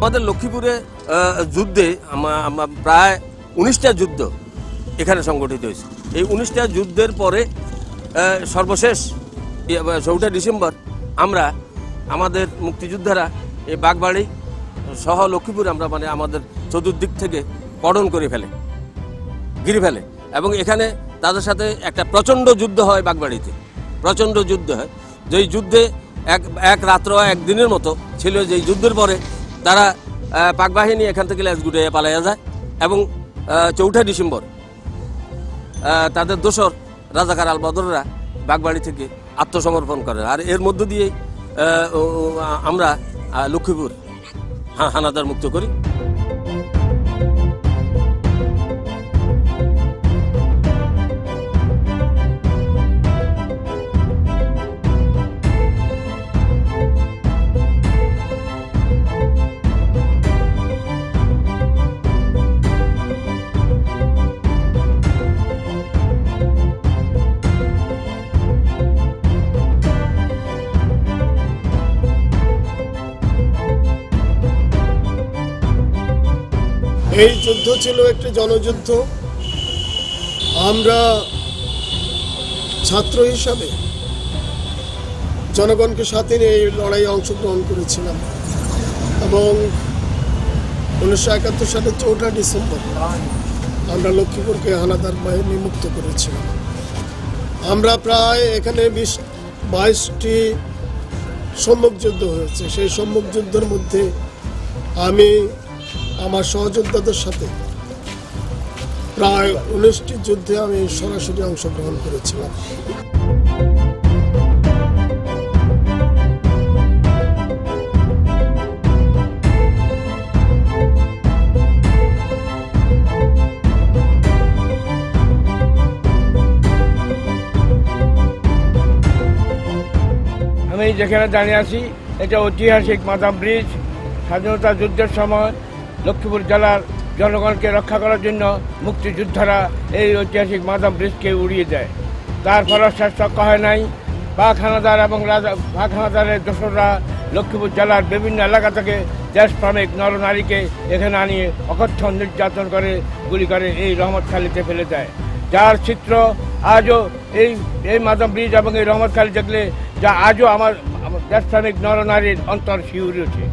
আমাদের লক্ষ্মীপুরে যুদ্ধে আমা- আমা- প্রায় উনিশটা যুদ্ধ এখানে সংগঠিত হয়েছে। এই উনিশটা যুদ্ধের পরে সর্বশেষ চৌঠা ডিসেম্বর আমরা, আমাদের মুক্তিযোদ্ধারা এই বাগবাড়ি সহ লক্ষ্মীপুর আমরা মানে আমাদের চতুর্দিক থেকে কর্ডন করে ফেলে, ঘিরে ফেলে এবং এখানে তাদের সাথে একটা প্রচণ্ড যুদ্ধ হয় বাগবাড়িতে। প্রচণ্ড যুদ্ধ হয়। যেই যুদ্ধে এক এক রাত্র একদিনের মতো ছিল, যেই যুদ্ধের পরে তারা পাক বাহিনী এখান থেকে লেজ গুটে পালাইয়া যায় এবং চৌঠা ডিসেম্বর তাদের দোসর রাজাকার আল বদররা বাগবাড়ি থেকে আত্মসমর্পণ করে। আর এর মধ্য দিয়েই আমরা লক্ষ্মীপুর হানাদার মুক্ত করি। এই যুদ্ধ ছিল একটি জনযুদ্ধ। আমরা ছাত্র হিসাবে জনগণকে সাথে নিয়ে এই লড়াইয়ে অংশগ্রহণ করেছিলাম। এবং উনিশশো একাত্তর সালের চৌঠা ডিসেম্বর আমরা লক্ষ্মীপুরকে হানাদার বাহিনী মুক্ত করেছিলাম। আমরা প্রায় এখানে বিশ, বাইশটি সম্মুখ যুদ্ধ হয়েছে। সেই সম্মুখ যুদ্ধের মধ্যে আমি আমার সহযোদ্ধাদের সাথে। প্রায় উনিশটি যুদ্ধে আমি সরাসরি অংশগ্রহণ করেছিলাম। আমি যেখানে দাঁড়িয়ে আছি, এটা ঐতিহাসিক মাদাম ব্রিজ, স্বাধীনতা যুদ্ধের সময়। লক্ষ্মীপুর জেলার জনগণকে রক্ষা করার জন্য মুক্তিযোদ্ধারা এই ঐতিহাসিক মাদাম ব্রিজকে উড়িয়ে দেয়। তার ফলে শেষ রক্ষা হয় নাই। পাক হানাদার এবং রাজা পাক হানাদারের দোসররা লক্ষ্মীপুর জেলার বিভিন্ন এলাকা থেকে দেশপ্রেমিক নরনারীকে এখানে আনিয়ে অকথ্য নির্যাতন করে গুলি করে এই রহমতখালিতে ফেলে দেয়। যার চিত্র আজও এই এই মাদাম ব্রিজ এবং এই রহমতখালি দেখলে যা আজও আমার আমার দেশপ্রেমিক নরনারীর অন্তর শিউরে ওঠে।